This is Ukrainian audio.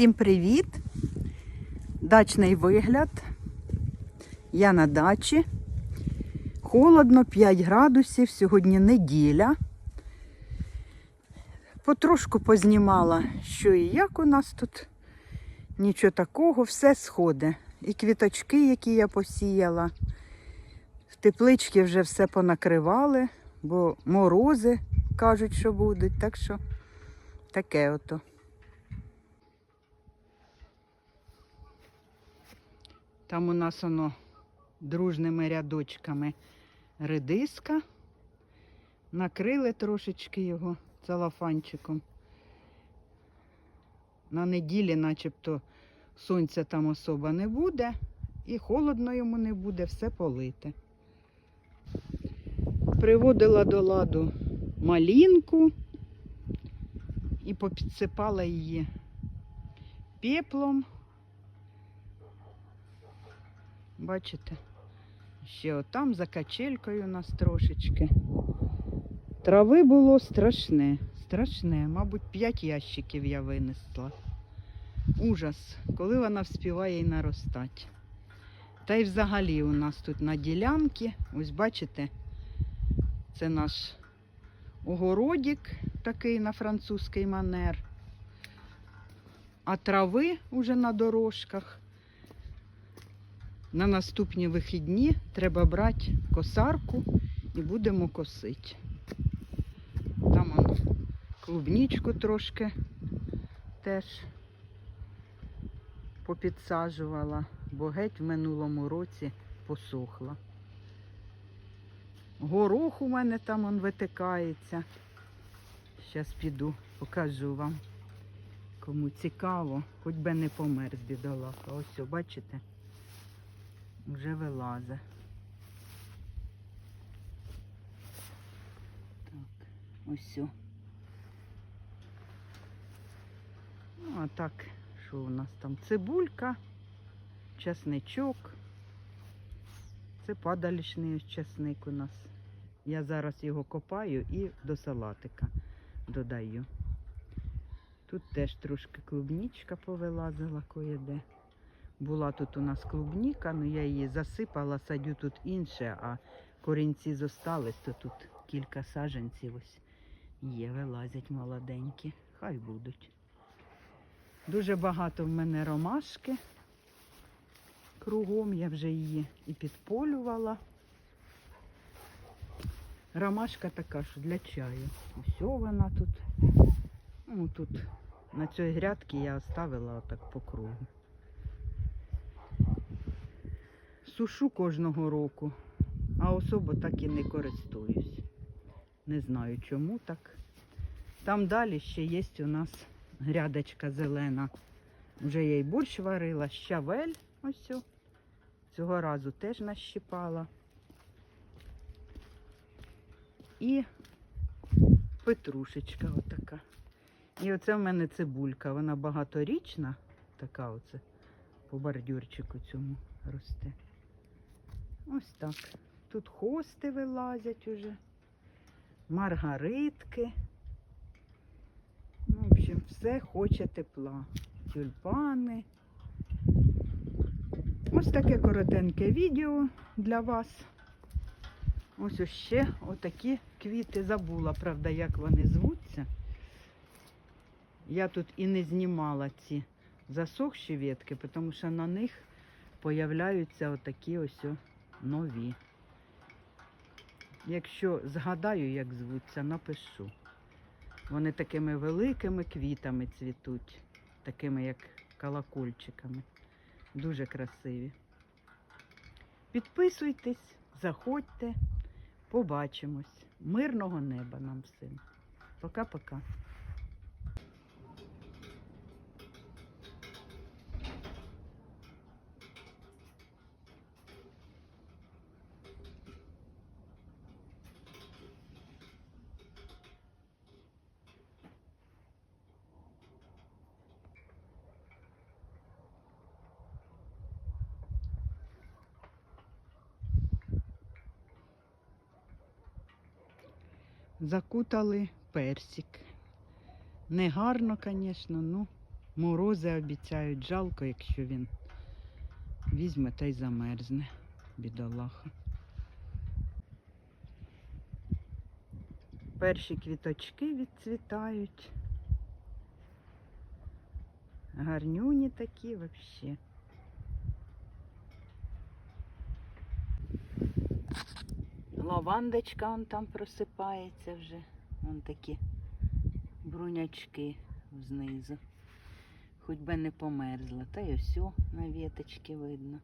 Всім привіт! Дачний вигляд. Я на дачі. Холодно, 5 градусів, сьогодні неділя. Потрошку познімала, що і як у нас тут. Нічого такого, все сходить. І квіточки, які я посіяла. В теплички вже все понакривали, бо морози кажуть, що будуть. Так що таке ото. Там у нас воно дружними рядочками редиска. Накрили трошечки його целофанчиком. На неділі начебто сонця там особа не буде і холодно йому не буде, все полите. Приводила до ладу малінку і попідсипала її пеплом. Бачите? Ще отам за качелькою у нас трошечки. Трави було страшне, страшне. Мабуть, п'ять ящиків я винесла. Ужас, коли вона вспіває і наростати. Та й взагалі у нас тут на ділянці, ось бачите, це наш огородик такий на французький манер. А трави уже на дорожках. На наступні вихідні треба брати косарку і будемо косити. Там клубнічку трошки теж попідсаджувала, бо геть в минулому році посохла. Горох у мене там он витикається. Зараз піду, покажу вам. Кому цікаво, хоч би не померз бідолаха. Ось, о, бачите? вже вилазить. Так, ось. все. Ну, а так, що у нас там? Цибулька, часничок. Це падалічний ось часник у нас. Я зараз його копаю і до салатика додаю. Тут теж трошки клубнічка повилазила кое-де. Була тут у нас клубніка, але я її засипала, садю тут інше, а корінці зостались, то тут кілька саджанців ось є, вилазять молоденькі. Хай будуть. Дуже багато в мене ромашки. Кругом я вже її і підполювала. Ромашка така, що для чаю. Ось вона тут. Ну, тут на цій грядці я оставила отак по кругу. сушу кожного року, а особо так і не користуюсь. Не знаю чому так. Там далі ще є у нас грядочка зелена. Вже я й борщ варила, щавель ось. Цього разу теж нащипала. І петрушечка отака. І оце в мене цибулька. Вона багаторічна, така оце по бордюрчику цьому росте. Ось так. Тут хости вилазять уже, маргаритки. Все хоче тепла. Тюльпани. Ось таке коротеньке відео для вас. Ось ще отакі квіти забула, правда, як вони звуться. Я тут і не знімала ці засохші ветки, тому що на них появляються отакі ось нові. Якщо згадаю, як звуться, напишу. Вони такими великими квітами цвітуть, такими як колокольчиками. Дуже красиві. Підписуйтесь, заходьте, побачимось. Мирного неба нам всім. Пока-пока. Закутали персик. Не гарно, звісно, ну морози обіцяють. Жалко, якщо він візьме та й замерзне, бідолаха. Перші квіточки відцвітають. Гарнюні такі взагалі. Лавандочка он там просипається вже. Вон такі брунячки знизу. Хоч би не померзла. Та й ось на віточки видно.